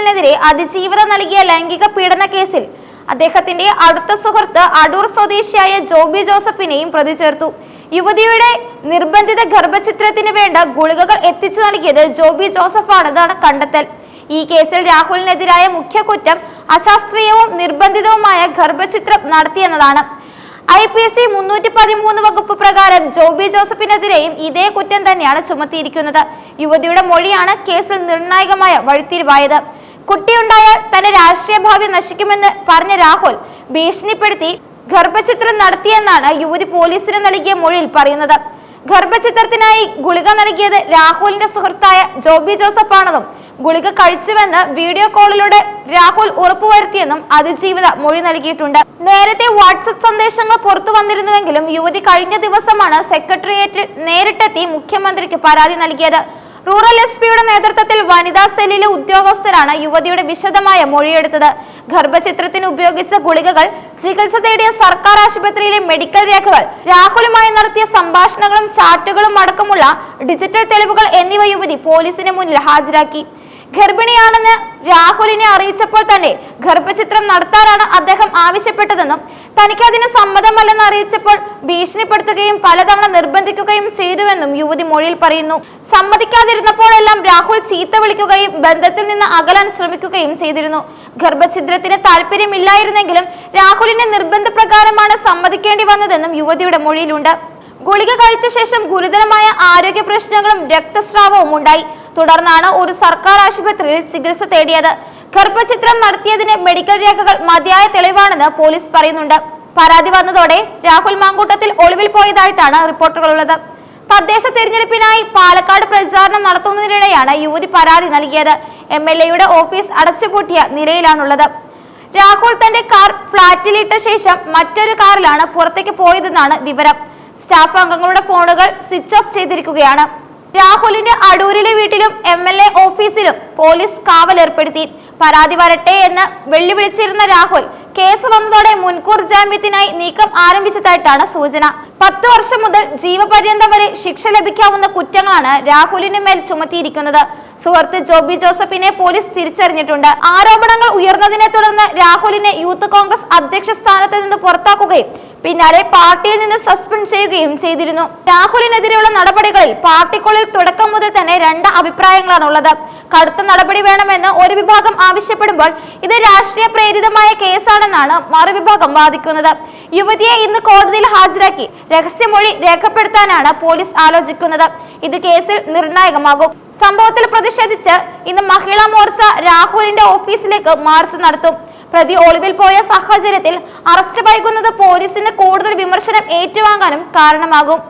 രാഹുലിനെതിരെ അതിജീവിത നൽകിയ ലൈംഗിക പീഡന കേസിൽ അദ്ദേഹത്തിന്റെ അടുത്ത സുഹൃത്ത് അടൂർ സ്വദേശിയായ ജോബി ജോസഫിനെയും പ്രതി ചേർത്തു. യുവതിയുടെ നിർബന്ധിത ഗർഭചിത്രത്തിന് വേണ്ട ഗുളികകൾ എത്തിച്ചു നൽകിയത് ജോബി ജോസഫാണെന്നാണ് കണ്ടെത്തൽ. ഈ കേസിൽ രാഹുലിനെതിരായ മുഖ്യ കുറ്റം അശാസ്ത്രീയവും നിർബന്ധിതവുമായ ഗർഭചിത്രം നടത്തിയെന്നതാണ്. ഐ പി എസ് സി മുന്നൂറ്റി പതിമൂന്ന് വകുപ്പ് പ്രകാരം ജോബി ജോസഫിനെതിരെയും ഇതേ കുറ്റം തന്നെയാണ് ചുമത്തിയിരിക്കുന്നത്. യുവതിയുടെ മൊഴിയാണ് കേസിൽ നിർണായകമായ വഴിത്തിരിവായത്. കുട്ടിയുണ്ടായാൽ തന്റെ രാഷ്ട്രീയ ഭാവി നശിക്കുമെന്ന് പറഞ്ഞ രാഹുൽ ഭീഷണിപ്പെടുത്തി ഗർഭചിത്രം നടത്തിയെന്നാണ് യുവതി പോലീസിന് നൽകിയ മൊഴിയിൽ പറയുന്നത്. ഗർഭചിത്രത്തിനായി ഗുളിക നൽകിയത് രാഹുലിന്റെ സുഹൃത്തായ ജോബി ജോസഫ് ആണെന്നും ഗുളിക കഴിച്ചുവെന്ന് വീഡിയോ കോളിലൂടെ രാഹുൽ ഉറപ്പുവരുത്തിയെന്നും അതിജീവിത മൊഴി നൽകിയിട്ടുണ്ട്. നേരത്തെ വാട്സപ്പ് സന്ദേശങ്ങൾ പുറത്തു വന്നിരുന്നുവെങ്കിലും യുവതി കഴിഞ്ഞ ദിവസമാണ് സെക്രട്ടേറിയറ്റിൽ നേരിട്ടെത്തി മുഖ്യമന്ത്രിക്ക് പരാതി നൽകിയത്. റൂറൽ എസ് പിയുടെ നേതൃത്വത്തിൽ വനിതാ സെല്ലിലെ ഉദ്യോഗസ്ഥരാണ് യുവതിയുടെ വിശദമായ മൊഴിയെടുത്തത്. ഗർഭചിത്രത്തിന് ഉപയോഗിച്ച ഗുളികകൾ ചികിത്സ തേടിയ സർക്കാർ ആശുപത്രിയിലെ മെഡിക്കൽ രേഖകൾ രാഹുലുമായി നടത്തിയ സംഭാഷണങ്ങളും ചാറ്റുകളും അടക്കമുള്ള ഡിജിറ്റൽ തെളിവുകൾ എന്നിവ യുവതി പോലീസിന് മുന്നിൽ ഹാജരാക്കി. ഗർഭിണിയാണെന്ന് രാഹുലിനെ അറിയിച്ചപ്പോൾ തന്നെ ഗർഭചിത്രം നടത്താനാണ് അദ്ദേഹം ആവശ്യപ്പെട്ടതെന്നും തനിക്ക് അതിന് സമ്മതമല്ലെന്ന് അറിയിച്ചപ്പോൾ ഭീഷണിപ്പെടുത്തുകയും പലതവണ നിർബന്ധിക്കുകയും ചെയ്തുവെന്നും യുവതി മൊഴിയിൽ പറയുന്നു. സമ്മതിക്കാതിരുന്നപ്പോഴെല്ലാം രാഹുൽ ചീത്ത വിളിക്കുകയും ബന്ധത്തിൽ നിന്ന് അകലാൻ ശ്രമിക്കുകയും ചെയ്തിരുന്നു. ഗർഭഛിദ്രത്തിന് താല്പര്യമില്ലായിരുന്നെങ്കിലും രാഹുലിന്റെ നിർബന്ധപ്രകാരമാണ് സമ്മതിക്കേണ്ടി വന്നതെന്നും യുവതിയുടെ മൊഴിയിലുണ്ട്. ഗുളിക കഴിച്ച ശേഷം ഗുരുതരമായ ആരോഗ്യ പ്രശ്നങ്ങളും രക്തസ്രാവവും ഉണ്ടായി തുടർന്നാണ് ഒരു സർക്കാർ ആശുപത്രിയിൽ ചികിത്സ തേടിയത്. ഗർഭചിത്രം നടത്തിയതിന് മെഡിക്കൽ രേഖകൾ മതിയായ തെളിവാണെന്ന് പോലീസ് പറയുന്നുണ്ട്. പരാതി വന്നതോടെ രാഹുൽ മാങ്കൂട്ടത്തിൽ ഒളിവിൽ പോയതായിട്ടാണ് റിപ്പോർട്ടുകളുള്ളത്. തദ്ദേശ തെരഞ്ഞെടുപ്പിനായി പാലക്കാട് പ്രചാരണം നടത്തുന്നതിനിടെയാണ് യുവതി പരാതി നൽകിയത്. എം എൽ എയുടെ ഓഫീസ് അടച്ചുപൂട്ടിയ നിലയിലാണുള്ളത്. രാഹുൽ തന്റെ കാർ ഫ്ളാറ്റിലിട്ട ശേഷം മറ്റൊരു കാറിലാണ് പുറത്തേക്ക് പോയതെന്നാണ് വിവരം. സ്റ്റാഫ് അംഗങ്ങളുടെ ഫോണുകൾ സ്വിച്ച് ഓഫ് ചെയ്തിരിക്കുകയാണ്. രാഹുലിന്റെ അടൂരിലെ വീട്ടിലും എം എൽ എ ഓഫീസിലും പോലീസ് കാവൽ ഏർപ്പെടുത്തി പരാതി വരട്ടെ എന്ന് വെല്ലുവിളിച്ചിരുന്ന രാഹുൽ കേസ് വന്നതോടെ മുൻകൂർ ജാമ്യത്തിനായി നീക്കം ആരംഭിച്ചതായിട്ടാണ് സൂചന. പത്തു വർഷം മുതൽ ജീവപര്യന്തം വരെ ശിക്ഷ ലഭിക്കാവുന്ന കുറ്റങ്ങളാണ് രാഹുലിന് മേൽ ചുമത്തിയിരിക്കുന്നത്. സുഹൃത്ത് ജോബി ജോസഫിനെ പോലീസ് തിരിച്ചറിഞ്ഞിട്ടുണ്ട്. ആരോപണങ്ങൾ ഉയർന്നതിനെ തുടർന്ന് രാഹുലിനെ യൂത്ത് കോൺഗ്രസ് അധ്യക്ഷ സ്ഥാനത്ത് നിന്ന് പുറത്താക്കുകയും പിന്നാലെ പാർട്ടിയിൽ നിന്ന് സസ്പെൻഡ് ചെയ്യുകയും ചെയ്തിരുന്നു. രാഹുലിനെതിരെയുള്ള നടപടികളിൽ പാർട്ടിക്കുള്ളിൽ തുടക്കം മുതൽ തന്നെ രണ്ട് അഭിപ്രായങ്ങളാണുള്ളത്. കടുത്ത നടപടി വേണമെന്ന് ഒരു വിഭാഗം ആവശ്യപ്പെടുമ്പോൾ ഇത് രാഷ്ട്രീയ പ്രേരിതമായ കേസാണെന്നാണ് മറുവിഭാഗം വാദിക്കുന്നത്. യുവതിയെ ഇന്ന് കോടതിയിൽ ഹാജരാക്കി രഹസ്യമൊഴി രേഖപ്പെടുത്താനാണ് പോലീസ് ആലോചിക്കുന്നത്. ഇത് കേസിൽ നിർണായകമാകും. സംഭവത്തിൽ പ്രതിഷേധിച്ച് ഇന്ന് മഹിളാ മോർച്ച രാഹുലിന്റെ ഓഫീസിലേക്ക് മാർച്ച് നടത്തും. പ്രതി ഒളിവിൽ പോയ സാഹചര്യത്തിൽ അറസ്റ്റ് വൈകുന്നത് പോലീസിന് കൂടുതൽ വിമർശനം ഏറ്റുവാങ്ങാനും കാരണമാകും.